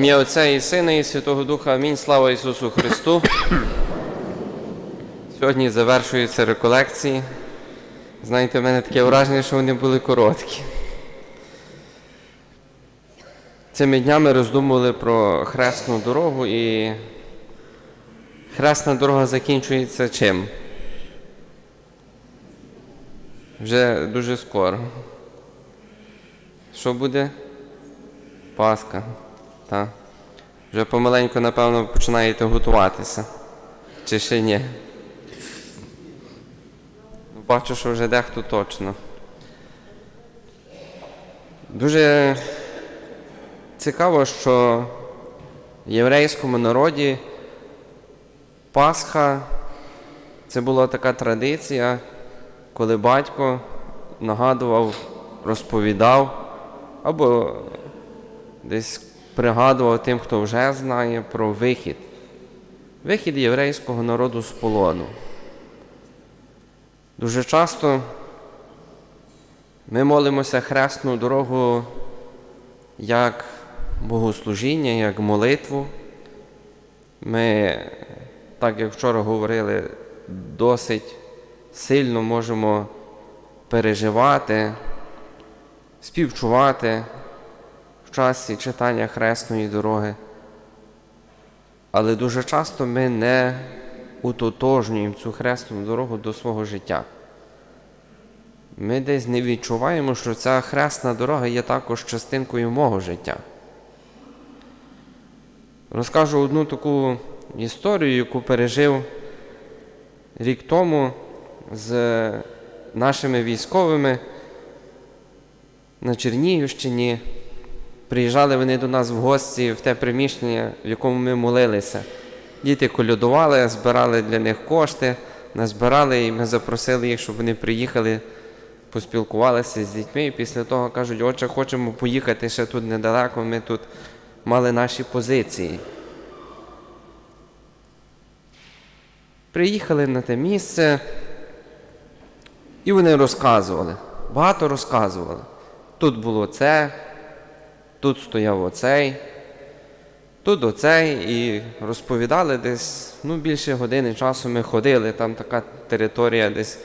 Ім'я Отця і Сина, і Святого Духа. Амінь. Слава Ісусу Христу. Сьогодні завершуються реколекції. Знаєте, в мене таке враження, що вони були короткі. Цими днями роздумували про хресну дорогу і хресна дорога закінчується чим? Вже дуже скоро. Що буде? Пасха. Так. Вже помаленьку, напевно, починаєте готуватися. Чи ще ні? Ну, Бачу, що вже дехто точно. Дуже цікаво, що в єврейському народі Пасха це була така традиція, коли батько нагадував, розповідав або десь пригадував тим, хто вже знає про вихід. Вихід єврейського народу з полону. Дуже часто ми молимося хресну дорогу як богослужіння, як молитву. Ми, так як вчора говорили, досить сильно можемо переживати, співчувати в часі читання хресної дороги. Але дуже часто ми не утотожнюємо цю хресну дорогу до свого життя. Ми десь не відчуваємо, що ця хресна дорога є також частинкою мого життя. Розкажу одну таку історію, яку пережив рік тому з нашими військовими на Чернігівщині. Приїжджали вони до нас в гості в те приміщення, в якому ми молилися. Діти колядували, збирали для них кошти, назбирали, і ми запросили їх, щоб вони приїхали, поспілкувалися з дітьми. І після того кажуть, отче, хочемо поїхати ще тут недалеко, ми тут мали наші позиції. Приїхали на те місце, і вони розказували, багато розказували. Тут було це, тут стояв оцей, тут оцей, і розповідали десь ну, більше години часу ми ходили. Там така територія десь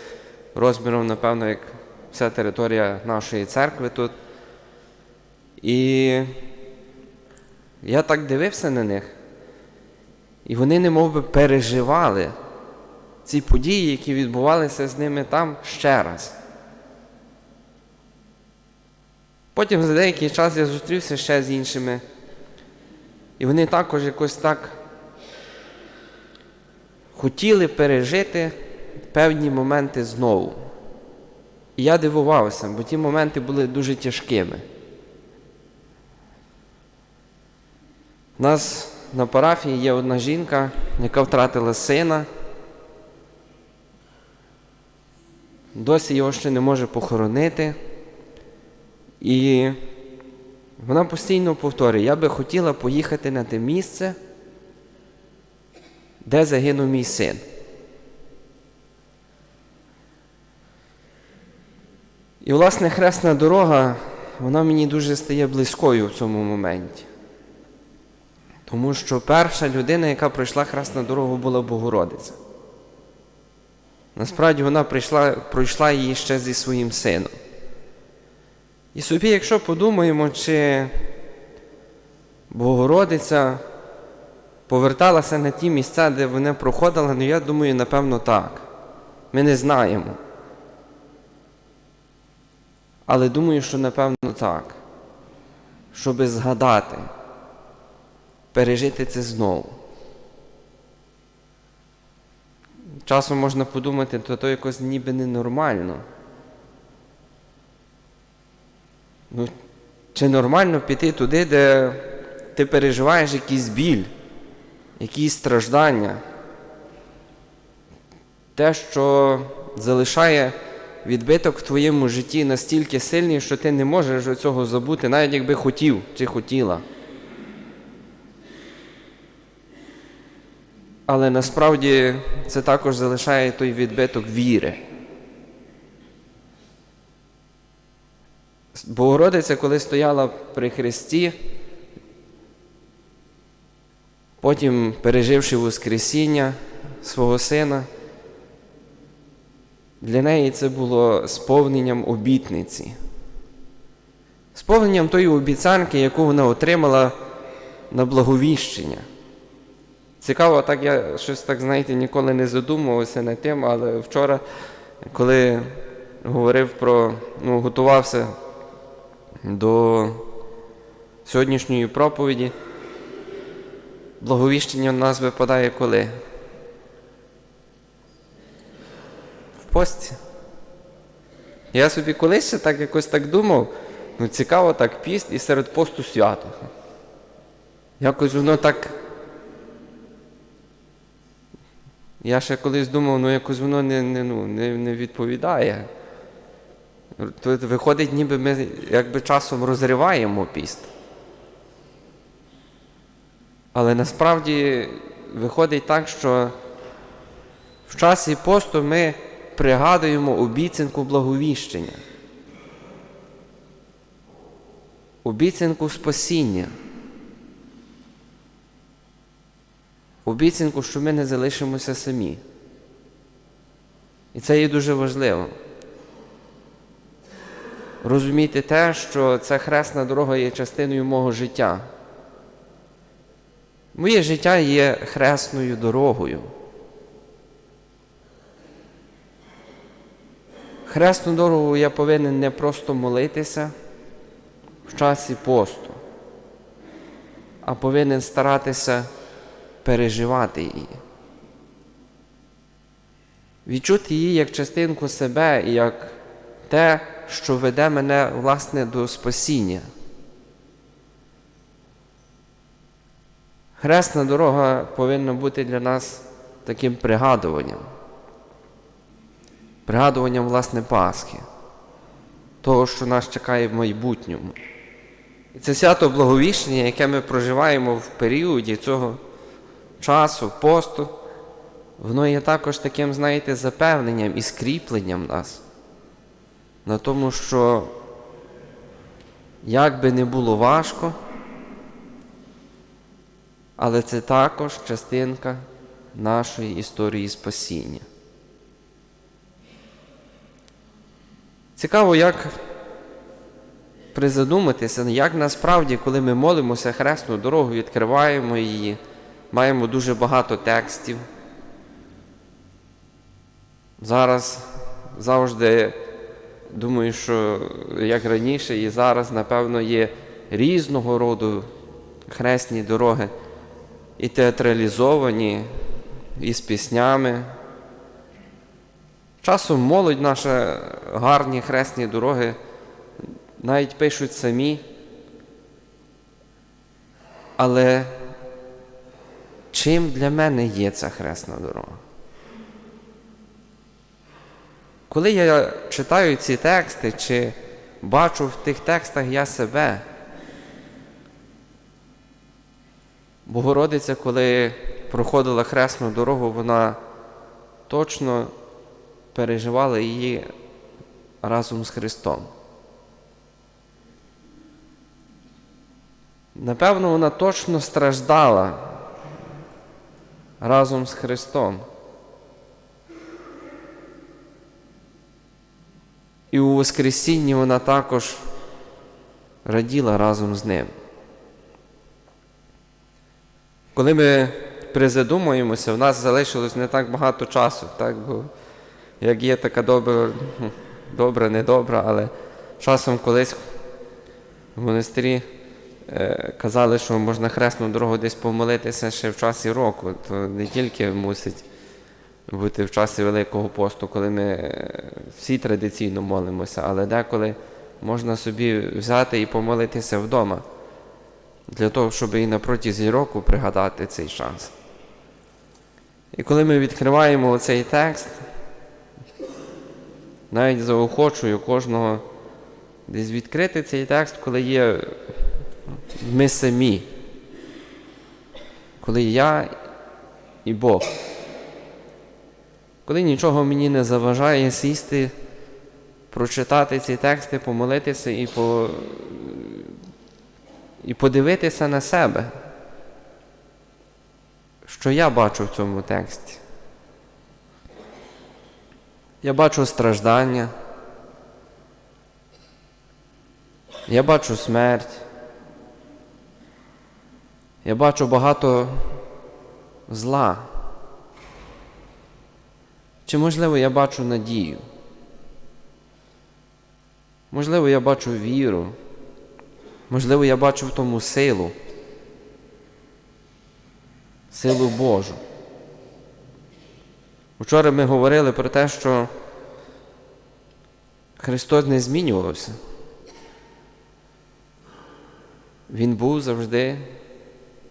розміром, напевно, як вся територія нашої церкви тут. І я так дивився на них, і вони не би переживали ці події, які відбувалися з ними там ще раз. Потім за деякий час я зустрівся ще з іншими. І вони також якось так хотіли пережити певні моменти знову. І я дивувався, бо ті моменти були дуже тяжкими. У нас на парафії є одна жінка, яка втратила сина. Досі його ще не може похоронити. І вона постійно повторює, я би хотіла поїхати на те місце, де загинув мій син. І, власне, хресна дорога, вона мені дуже стає близькою в цьому моменті. Тому що перша людина, яка пройшла хресну дорогу, була Богородиця. Насправді вона прийшла, пройшла її ще зі своїм сином. І собі, якщо подумаємо, чи Богородиця поверталася на ті місця, де вона проходила, ну я думаю, напевно, так. Ми не знаємо. Але думаю, що напевно так. Щоби згадати, пережити це знову. Часом можна подумати, то то якось ніби ненормально. Ну, чи нормально піти туди, де ти переживаєш якийсь біль, якісь страждання? Те, що залишає відбиток в твоєму житті настільки сильний, що ти не можеш цього забути, навіть якби хотів чи хотіла. Але насправді це також залишає той відбиток віри. Богородиця, коли стояла при Христі, потім переживши Воскресіння свого сина, для неї це було сповненням обітниці, сповненням тої обіцянки, яку вона отримала на благовіщення. Цікаво, так я щось так, знаєте, ніколи не задумувався над тим, але вчора, коли говорив про, ну, готувався до сьогоднішньої проповіді, благовіщення в нас випадає коли? В пості. Я собі колись ще так якось так думав, ну цікаво так піст і серед посту свято. Якось воно так. Я ще колись думав, ну якось воно не, не, ну, не, не відповідає. Тут виходить, ніби ми якби часом розриваємо піст. Але насправді виходить так, що в часі посту ми пригадуємо обіцянку благовіщення, обіцянку спасіння, обіцянку, що ми не залишимося самі. І це є дуже важливо. Розуміти те, що ця хресна дорога є частиною мого життя. Моє життя є хресною дорогою. Хресну дорогу я повинен не просто молитися в часі посту, а повинен старатися переживати її. Відчути її як частинку себе і як те, що веде мене власне до спасіння. Хресна дорога повинна бути для нас таким пригадуванням, пригадуванням власне Пасхи, того, що нас чекає в майбутньому. І це свято благовіщення, яке ми проживаємо в періоді цього часу, посту, воно є також таким, знаєте, запевненням і скріпленням нас на тому, що як би не було важко, але це також частинка нашої історії спасіння. Цікаво, як призадуматися, як насправді, коли ми молимося хресну дорогу, відкриваємо її, маємо дуже багато текстів. Зараз завжди думаю, що як раніше і зараз, напевно, є різного роду хресні дороги і театралізовані, і з піснями. Часом молодь наша гарні хресні дороги навіть пишуть самі. Але чим для мене є ця хресна дорога? Коли я читаю ці тексти, чи бачу в тих текстах я себе, Богородиця, коли проходила хресну дорогу, вона точно переживала її разом з Христом. Напевно, вона точно страждала разом з Христом. І у Воскресінні вона також раділа разом з ним. Коли ми призадумуємося, в нас залишилось не так багато часу, так? бо як є така добра, добра, недобра, але часом колись в монастирі е, казали, що можна хресну дорогу десь помолитися ще в часі року, то не тільки мусить бути в часі Великого посту, коли ми е, всі традиційно молимося, але деколи можна собі взяти і помолитися вдома, для того, щоб і на протязі року пригадати цей час. І коли ми відкриваємо цей текст, навіть заохочую кожного десь відкрити цей текст, коли є ми самі, коли я і Бог. Коли нічого мені не заважає сісти, прочитати ці тексти, помолитися і по... і подивитися на себе. що я бачу в цьому тексті? Я бачу страждання. Я бачу смерть. Я бачу багато зла. Чи можливо я бачу надію? Можливо, я бачу віру. Можливо, я бачу в тому силу. Силу Божу. Вчора ми говорили про те, що Христос не змінювався. Він був завжди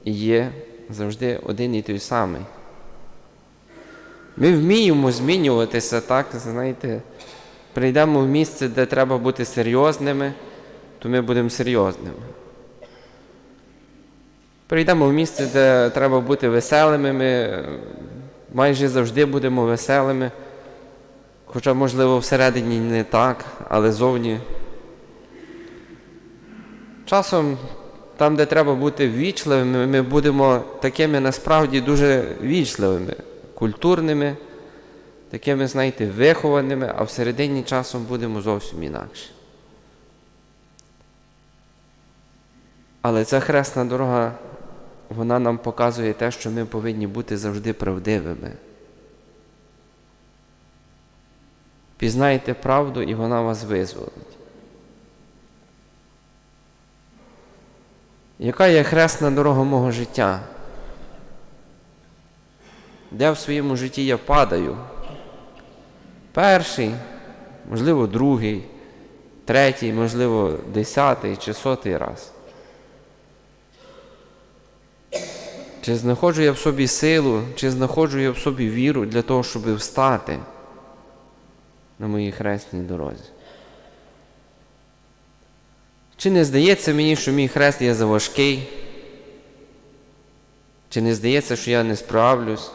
і є завжди один і той самий. Ми вміємо змінюватися, так, знаєте, прийдемо в місце, де треба бути серйозними, то ми будемо серйозними. Прийдемо в місце, де треба бути веселими, ми майже завжди будемо веселими. Хоча, можливо, всередині не так, але зовні. Часом, там, де треба бути ввічливими, ми будемо такими насправді дуже вічливими, культурними, такими, знаєте, вихованими, а всередині часом будемо зовсім інакше. Але ця хресна дорога, вона нам показує те, що ми повинні бути завжди правдивими. Пізнайте правду, і вона вас визволить. Яка є хресна дорога мого життя? Де в своєму житті я падаю? Перший, можливо, другий, третій, можливо, десятий чи сотий раз. Чи знаходжу я в собі силу, чи знаходжу я в собі віру для того, щоб встати на моїй хресній дорозі? Чи не здається мені, що мій хрест є заважкий? Чи не здається, що я не справлюсь?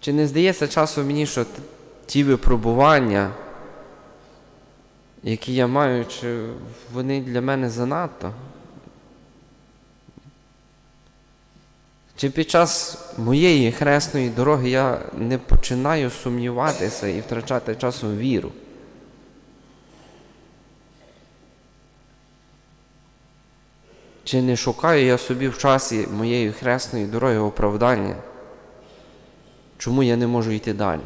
Чи не здається часом мені, що ті випробування, які я маю, чи вони для мене занадто? Чи під час моєї хресної дороги я не починаю сумніватися і втрачати часом віру? Чи не шукаю я собі в часі моєї хресної дороги оправдання? Чому я не можу йти далі?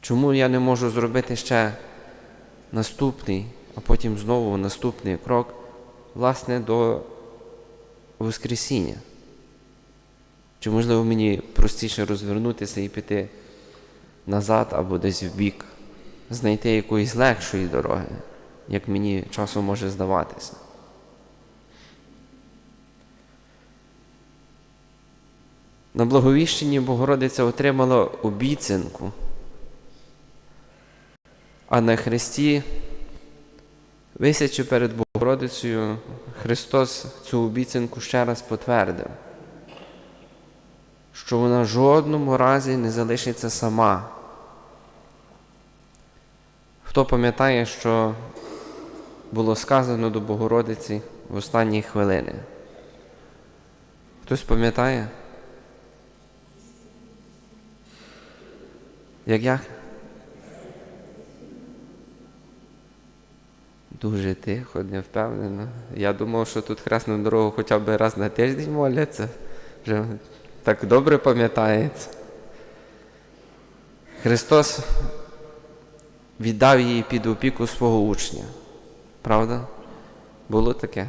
Чому я не можу зробити ще наступний, а потім знову наступний крок, власне, до Воскресіння? Чи можливо мені простіше розвернутися і піти назад або десь в бік, знайти якоїсь легшої дороги, як мені часом може здаватися? На Благовіщенні Богородиця отримала обіцянку, а на Христі, висячи перед Богородицею, Христос цю обіцянку ще раз потвердив, що вона в жодному разі не залишиться сама. Хто пам'ятає, що було сказано до Богородиці в останні хвилини? Хтось пам'ятає? Як як? Дуже тихо, не впевнено. Я думав, що тут хресну дорогу хоча б раз на тиждень моляться. Вже так добре пам'ятається. Христос віддав її під опіку свого учня. Правда? Було таке?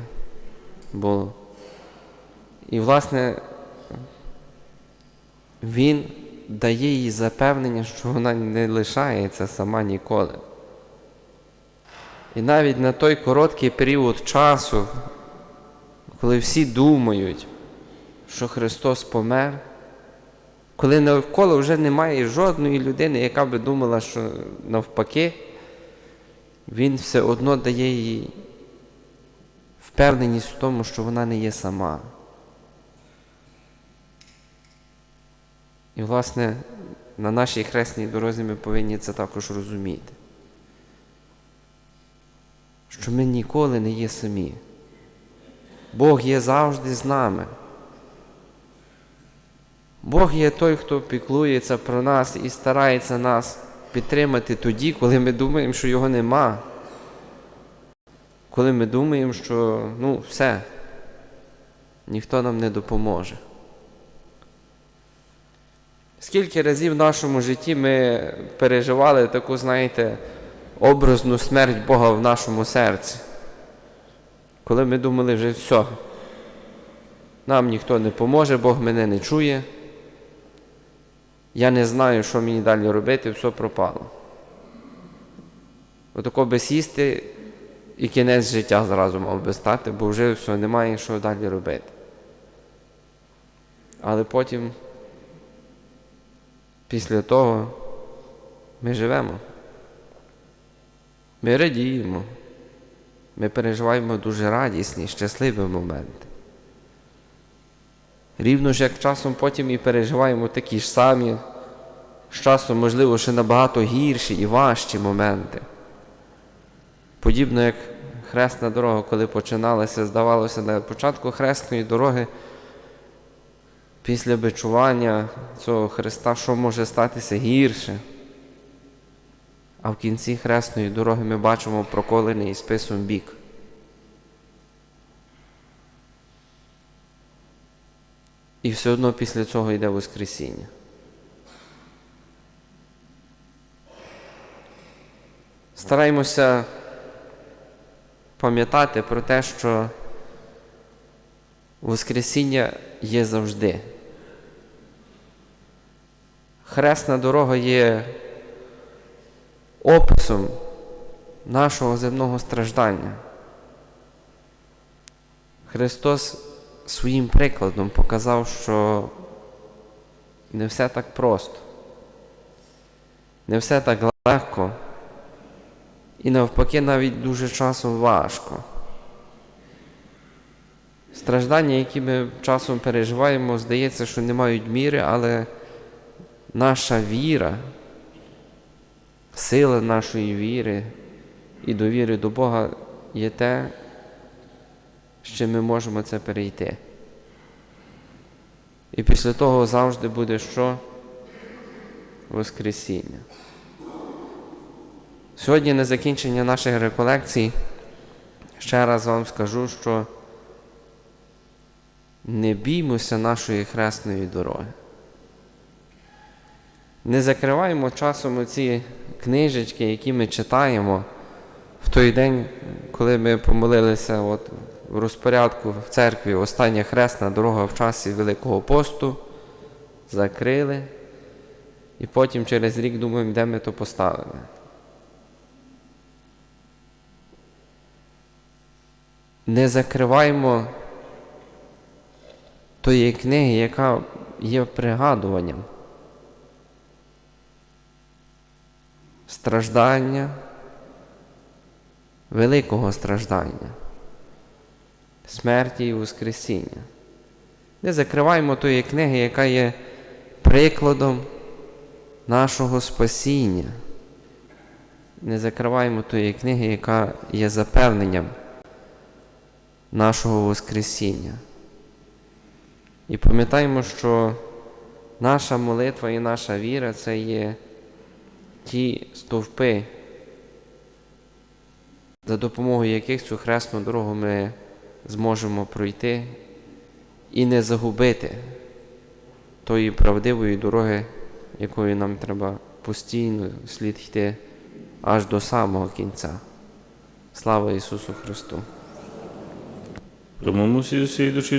Було. І, власне, Він дає їй запевнення, що вона не лишається сама ніколи. І навіть на той короткий період часу, коли всі думають, що Христос помер, коли навколо вже немає жодної людини, яка би думала, що навпаки, Він все одно дає їй впевненість в тому, що вона не є сама. І, власне, на нашій хресній дорозі ми повинні це також розуміти. Що ми ніколи не є самі. Бог є завжди з нами. Бог є той, хто піклується про нас і старається нас підтримати тоді, коли ми думаємо, що його нема. Коли ми думаємо, що ну, все, ніхто нам не допоможе. Скільки разів в нашому житті ми переживали таку, знаєте, образну смерть Бога в нашому серці, коли ми думали вже все, нам ніхто не поможе, Бог мене не чує. Я не знаю, що мені далі робити, все пропало. Отако би сісти і кінець життя зразу мав би стати, бо вже все, немає що далі робити. Але потім, після того, ми живемо. Ми радіємо. Ми переживаємо дуже радісні, щасливі моменти. Рівно ж як часом потім і переживаємо такі ж самі, з часом, можливо, ще набагато гірші і важчі моменти. Подібно як хресна дорога, коли починалася, здавалося, на початку хресної дороги, після бичування цього Христа, що може статися гірше. А в кінці хресної дороги ми бачимо проколений списом бік. І все одно після цього йде Воскресіння. Стараємося пам'ятати про те, що Воскресіння є завжди. Хресна дорога є описом нашого земного страждання. Христос своїм прикладом показав, що не все так просто, не все так легко, і навпаки, навіть дуже часом важко. Страждання, які ми часом переживаємо, здається, що не мають міри, але наша віра, сила нашої віри і довіри до Бога є те, що ми можемо це перейти. І після того завжди буде що? Воскресіння. Сьогодні на закінчення наших реколекцій ще раз вам скажу, що не біймося нашої хресної дороги. Не закриваємо часом оці книжечки, які ми читаємо в той день, коли ми помолилися от, в розпорядку в церкві остання хресна дорога в часі Великого посту, закрили, і потім через рік думаємо, де ми то поставили. Не закриваємо тої книги, яка є пригадуванням. Страждання, великого страждання, смерті і Воскресіння. Не закриваємо тої книги, яка є прикладом нашого спасіння. Не закриваємо тої книги, яка є запевненням нашого Воскресіння. І пам'ятаємо, що наша молитва і наша віра це є ті стовпи, за допомогою яких цю хресну дорогу ми зможемо пройти і не загубити тої правдивої дороги, якою нам треба постійно слід йти аж до самого кінця. Слава Ісусу Христу! Промовимо всі душі